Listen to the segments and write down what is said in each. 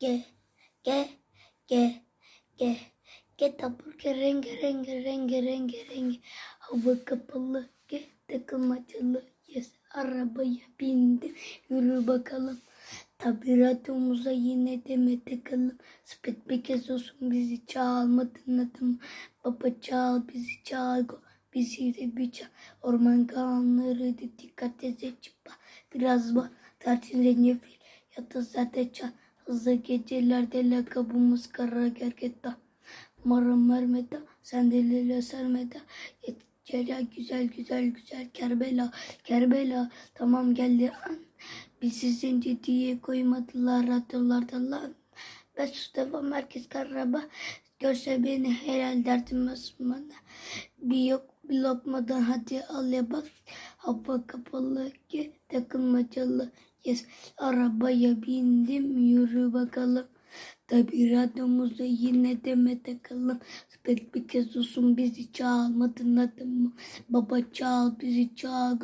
ge ge ge ge ge tapırke renge renge renge renge renge hava kapalı ge takılmacalı. Yes arabaya bindim yürü bakalım. Tabiratımıza yine deme takalım. Spet bir kez olsun bizi çalmadın adım Baba çal bizi çal go. Bizi de bir çal. Orman kanunları da dikkat et çıpa Biraz bak tatil nefil Ya da zaten çal Hızlı gecelerde lakabımız kara gergetta Mara mermeda Sendeliyle sermeda Celal güzel güzel güzel Kerbela Kerbela Tamam geldi an Bizi zenci diye koymadılar hatırlardılar. Ben Mustafa Merkez Karaba görse beni helal derdim Osman'a. Bir yok bir lokmadan hadi al ya bak. Hava kapalı ki takılmacalı. Yes arabaya bindim yürü bakalım. Tabi radyomuzda yine deme takalım. Spek bir kez olsun bizi çalmadın adımı. Baba çal bizi çal.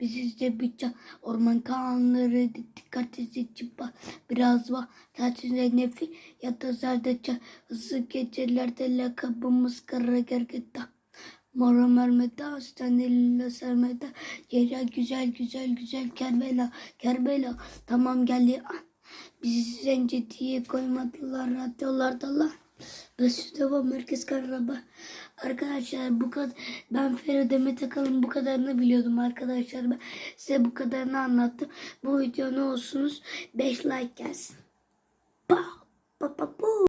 Bizi de bir çal. Orman kanunları dikkat et çıpa. Biraz var tatile nefi ya da zerde çal. Hızlı gecelerde lakabımız kara gergeta. Mora mermede hastaneliyle sermede Yere güzel güzel güzel Kerbela Kerbela Tamam geldi ah. Bizi zence diye koymadılar radyolarda lan. Beşiktaş Merkez Karabağ. Arkadaşlar bu kadar ben Feride Metakal'ın bu kadarını biliyordum arkadaşlar. Ben size bu kadarını anlattım. Bu video ne olsunuz? 5 like gelsin. Pa, pa, pa, pu.